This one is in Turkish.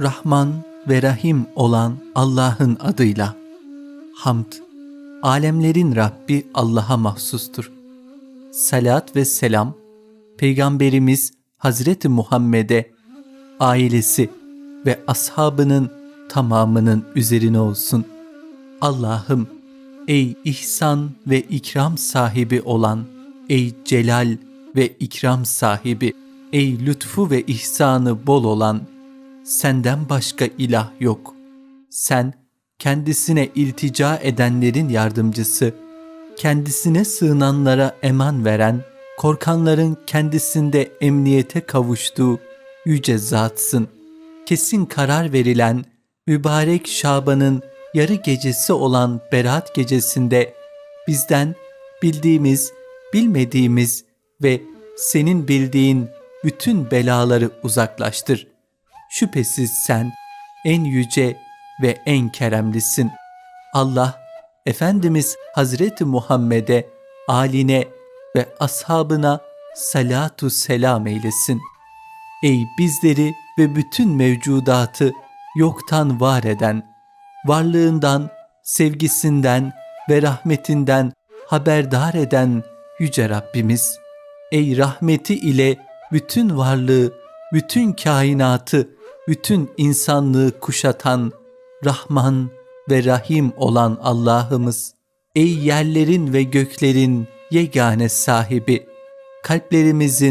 Rahman ve Rahim olan Allah'ın adıyla. Hamd, alemlerin Rabbi Allah'a mahsustur. Salat ve selam, Peygamberimiz Hazreti Muhammed'e, ailesi ve ashabının tamamının üzerine olsun. Allah'ım, ey ihsan ve ikram sahibi olan, ey celal ve ikram sahibi, ey lütfu ve ihsanı bol olan, senden başka ilah yok. Sen kendisine iltica edenlerin yardımcısı, kendisine sığınanlara eman veren, korkanların kendisinde emniyete kavuştuğu yüce zatsın. Kesin karar verilen mübarek Şaban'ın yarı gecesi olan Berat gecesinde bizden bildiğimiz, bilmediğimiz ve senin bildiğin bütün belaları uzaklaştır. Şüphesiz sen en yüce ve en keremlisin. Allah Efendimiz Hazreti Muhammed'e, aline ve ashabına salatu selam eylesin. Ey bizleri ve bütün mevcudatı yoktan var eden, varlığından, sevgisinden ve rahmetinden haberdar eden yüce Rabbimiz. Ey rahmeti ile bütün varlığı, bütün kainatı, bütün insanlığı kuşatan Rahman ve Rahim olan Allah'ımız. Ey yerlerin ve göklerin yegane sahibi, kalplerimizin